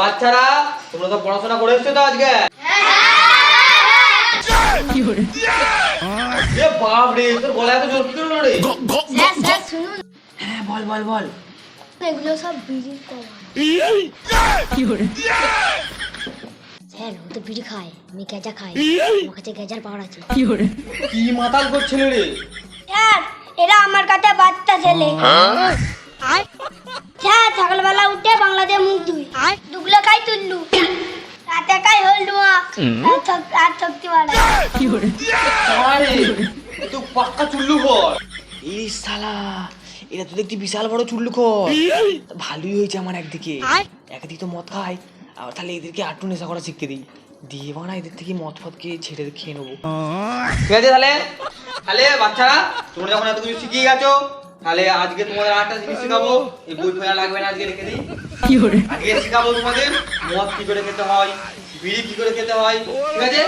বাচ্চারা তোমরা তো পড়াশোনা করে এসছো তো আজকে। বাপ রে তোর গলায় এত জোর কি রে? স্যার স্যার শুনুন। হ্যাঁ বল বল বল। এগুলো সব বিড়ি কভার স্যার ও তো বিড়ি খায় আমি গেজা খাই। আমার কাছে গেজার পাওয়ার আছে। কি মাতাল করছিল রে স্যার এরা আমার কাছে বাচ্চা ছেলে। আর স্যার সকালবেলা উঠে বাংলা দিয়ে মুখ ধুই আর? দুগলো খাই তুল্লু? রাতে খাই হলডু আর আর শক্তি বাড়ায় আরে এ তো পাক্কা চুল্লু এই শালা এটা তো দেখছি বিশাল বড় চুল্লু ভালোই হয়েছে আমার একদিকে? একদিকে তো মদ খায় আর তাহলে এদেরকে আটটু নেশা করা শিখতে দিই। দিয়ে বানা এদের থেকে মদ ফদ খেয়ে ছেড়ে খেয়ে নেব। ঠিক আছে তাহলে? তাহলে বাচ্চারা তোমরা যখন এত কিছু শিখিয়ে গেছো তাহলে আজকে তোমাদের আরেকটা জিনিস শেখাবো। এই বই ফেলা লাগবে না আজকে রেখে দিই। আজকে শেখাবো তোমাদের মদ কি করে খেতে হয় বিড়ি কি করে খেতে হয়। ঠিক আছে?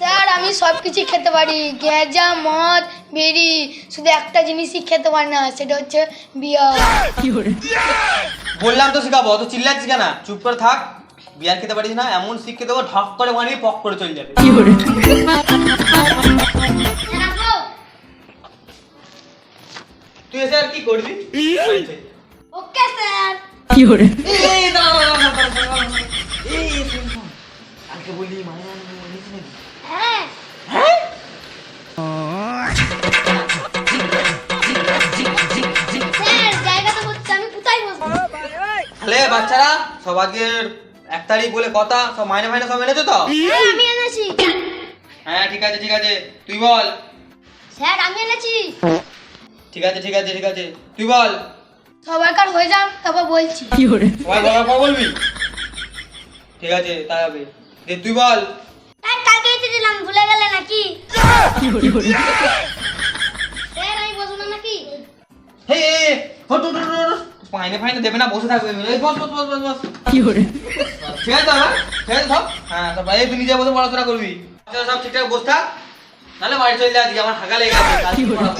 স্যার আমি সব কিছু খেতে পারি। গেজা মদ বিড়ি শুধু একটা জিনিসই খেতে পারি না সেটা হচ্ছে বিয়ার। বললাম তো শেখাবো অত চিল্লাচ্ছি কেন? চুপ করে থাক। বিয়ার খেতে পারিস না এমন শিখে দেবো ঢক করে বানিয়ে পক করে চলে যাবে। করবি? ওকে স্যার এই, দাঁড়া। এই। কালকে আনব, হ্যাঁ। স্যার জায়গাটা হচ্ছে আমি কোথায় বসবো? তাহলে বাচ্চারা সব আজকে এক তারিখ বলে কথা সব মাইনে ফাইনে সব এনেছো তো? হ্যাঁ আমি এনেছি। হ্যাঁ ঠিক আছে ঠিক আছে। তুই বল। স্যার আমি এনেছি। ঠিক আছে ঠিক আছে ঠিক আছে। তুই বল। সবার কার হয়ে যান তারপর বলছি। সবাই বলার পর বলবি? ঠিক আছে তাই হবে। যে তুই বল। স্যার কালকে এসে দিলাম ভুলে গেলে নাকি? স্যার আমি বসবো না নাকি? Hey hot, hot, hot, hot. ফাইনে ফাইনে দেবে না বসে থাকবে। এই বস বস বস বস বস। ঠিক আছে তো হ্যাঁ ঠিক আছে সব? হ্যাঁ সব এই তুই নিজে বসে পড়াশোনা করবি। বাচ্চারা সব ঠিকঠাক বসে থাক। নাহলে বাড়ি চলে যা আজকে আমার হাগা লেগে গেছে কালকে পড়াবো।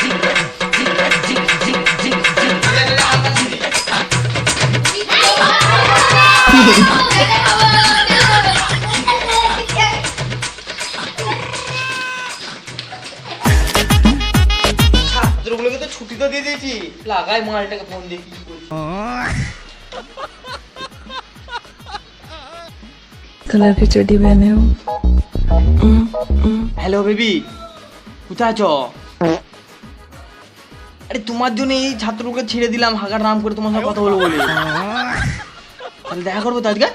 ঠিক আছে, ঠিক আছে, হাত কাটছি। ছাত্রগুলোকে তো ছুটি তো দিয়ে দিয়েছি লাগাই মালটাকে ফোন দিয়ে কি করি कलर की चड्डी पहने हो হ্যালো বেবি কোথায় আছো? আরে তোমার জন্য এই ছাত্রকে ছেড়ে দিলাম। হাগার নাম করে তোমার সাথে কথা বলব বলে। তাহলে দেখা করব তো আজকে।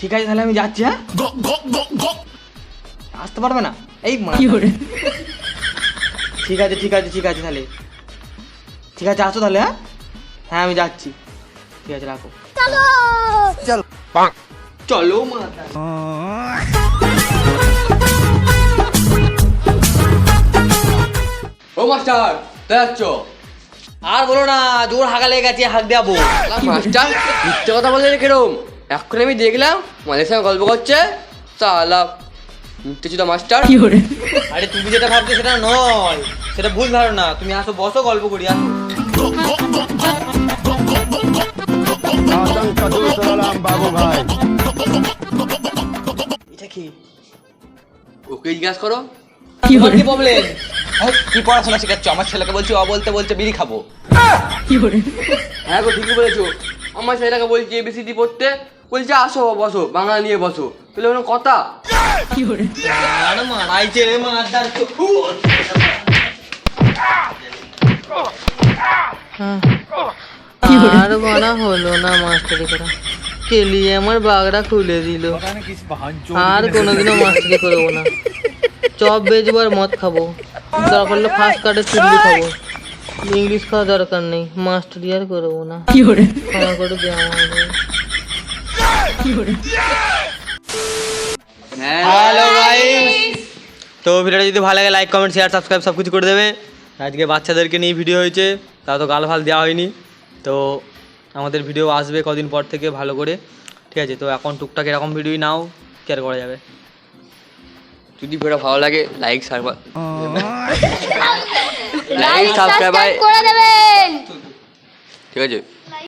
ঠিক আছে তাহলে আমি যাচ্ছি হ্যাঁ? আসতে পারবে না? এই ঠিক আছে ঠিক আছে ঠিক আছে তাহলে। ঠিক আছে আসো তাহলে হ্যাঁ? হ্যাঁ আমি যাচ্ছি। ঠিক আছে রাখো। চলো। মাতা ও মাস্টার যাচ্ছ? আর বলো না জোর হাগা লেগে গেছে হাগ দেবো মাস্টার মিথ্যে কথা বললে কিরম? এখন আমি দেখলাম মাঝে সঙ্গে গল্প করছে সালা মিথ্যে ছিল মাস্টার আরে তুমি যেটা ভাবছ সেটা নয় সেটা ভুল ধারণা। তুমি আসো বসো গল্প করি আসো। করো। কি প্রবলেম কি পড়াশোনা শেখাচ্ছ? আমার ছেলেকে বলছি অ বলতে বলতে বিড়ি খাব। হ্যাঁ গো ঠিকই বলেছ। আমার ছেলেটাকে বলছি এবিসিডি পড়তে। বলছে আসো বসো বাংলা নিয়ে বসো। তাহলে ওরকম কথা? আর মারাইছে রে মারদার আর বানা হলো না মাস্টারি করা। কেলিয়ে আমার বাগড়া খুলে দিল। আর কোনোদিনও মাস্টারি করব না। চপ বেচবো আর মদ খাব। দরকার হলে ফার্স্ট কার্ডে চুল্লি খাব। ইংলিশ খাওয়া দরকার নেই মাস্টারি আর করব না। ক্ষমা করে দে আমাকে। হ্যালো গাইস তো ভিডিওটা যদি ভালো লাগে লাইক কমেন্ট শেয়ার সাবস্ক্রাইব সব কিছু করে দেবে। আজকে বাচ্চাদেরকে নিয়ে ভিডিও হয়েছে তাও তো গাল ফাল দেওয়া হয়নি। তো আমাদের ভিডিও আসবে কদিন পর থেকে ভালো করে। ঠিক আছে তো এখন টুকটাক এরকম ভিডিওই নাও কেয়ার করা যাবে? যদি ভিডিও ভালো লাগে like server like subscribe subscribe করে দেবেন। ঠিক আছে।